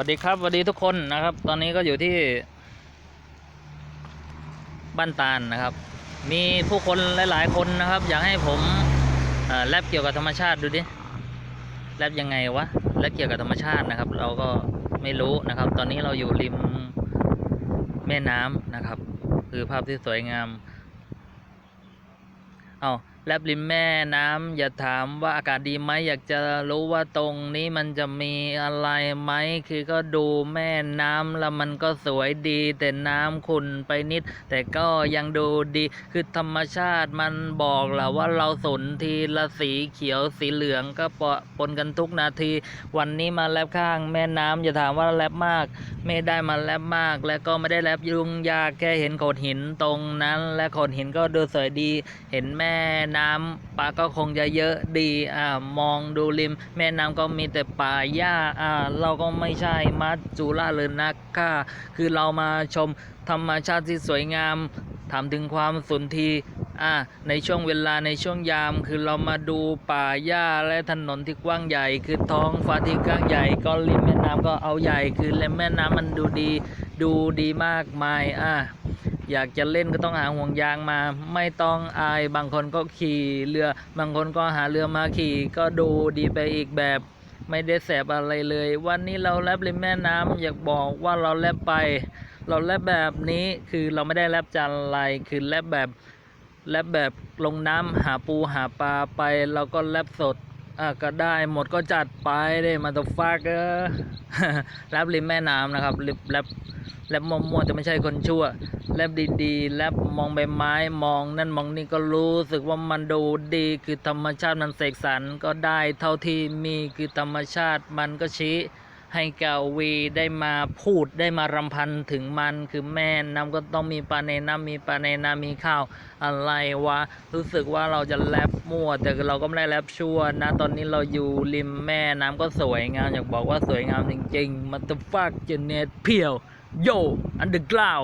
วัสดีครับสวัสดีทุกคนนะครับ ตอนนี้ก็อยู่ที่ บ้านตาลนะครับ มีผู้คนหลาย ๆ คนนะครับ อยากให้ผมแลบเกี่ยวกับธรรมชาติดูดิแลบยังไงวะแลบเกี่ยวกับธรรมชาตินะครับ เราก็ไม่รู้นะครับ ตอนนี้เราอยู่ริมแม่น้ำนะครับ คือภาพที่สวยงามเอา แลบริมแม่น้ำอย่าถามว่าอากาศดีไหมอยากจะรู้ว่าตรงนี้มันจะมีอะไรไหมคือก็ดูแม่น้ำแล้วมันก็สวยดี แต่น้ำขุ่นไปนิด แต่ก็ยังดูดี คือธรรมชาติมันบอกแหละว่าเราสนทีละสีเขียวสีเหลืองก็ปะปนกันทุกนาที วันนี้มาแลบข้างแม่น้ำอย่าถามว่าแลบมาก ไม่ได้มาแลบมาก และก็ไม่ได้แลบยุ่งยากแค่เห็นโขดหินตรงนั้น และโขดหินก็ดูสวยดี เห็นแม่น้ำน้ำปลาก็คงจะเยอะดีอ่ามองดูริม แม่น้ำก็มีแต่ป่าหญ้าอ่าเราก็ไม่ใช่มัจจุราชเลยนักค่ะคือเรามาชมธรรมชาติที่สวยงามถามถึงความสุนทรีอ่าในช่วงเวลาในช่วงยาม คือเรามาดูป่าหญ้าและถนนที่กว้างใหญ่ คือท้องฟ้าที่กว้างใหญ่ ก็ริมแม่น้ำก็เอาใหญ่ คือริมแม่น้ำมันดูดี ดูดีมากมายอะ อยากจะเล่นก็ต้องหาห่วงยางมา ไม่ต้องอายบางคนก็ขี่เรือบางคนก็หาเรือมาขี่ก็ดูดีไปอีกแบบ ไม่ได้แสบอะไรเลย วันนี้เราแลบริมแม่น้ำอยากบอกว่าเราแลบไป เราแลบแบบนี้คือเราไม่ได้แลบจานอะไรคือแลบแบบแลบแบบลงน้ำหาปูหาปลาไปเราก็แลบสด อะก็ได้หมดก็จัดไปเลยมาตฟากเออแรบริมแม่น้ำนะครับริบแรบแรบมั่วๆจะไม่ใช่คนชั่วแรบดีๆแรบมองใบไม้มองนั่นมองนี่ก็รู้สึกว่ามันดูดีคือธรรมชาติมันเสกสรรก็ได้เท่าที่มีคือธรรมชาติมันก็ชี้ ให้กาวีได้มาพูดได้มารำพันถึงมันคือแม่น้ำก็ต้องมีปลาในน้ำมีปลาในน้ำมีข้าวอะไรวะรู้สึกว่าเราจะแรปมั่ว แต่เราก็ไม่ได้แรปชั่วนะ ตอนนี้เราอยู่ริมแม่น้ำก็สวยงามอยากบอกว่าสวยงามจริงๆมันตฟักเจเนตเพียวโยอันเดอร์กราว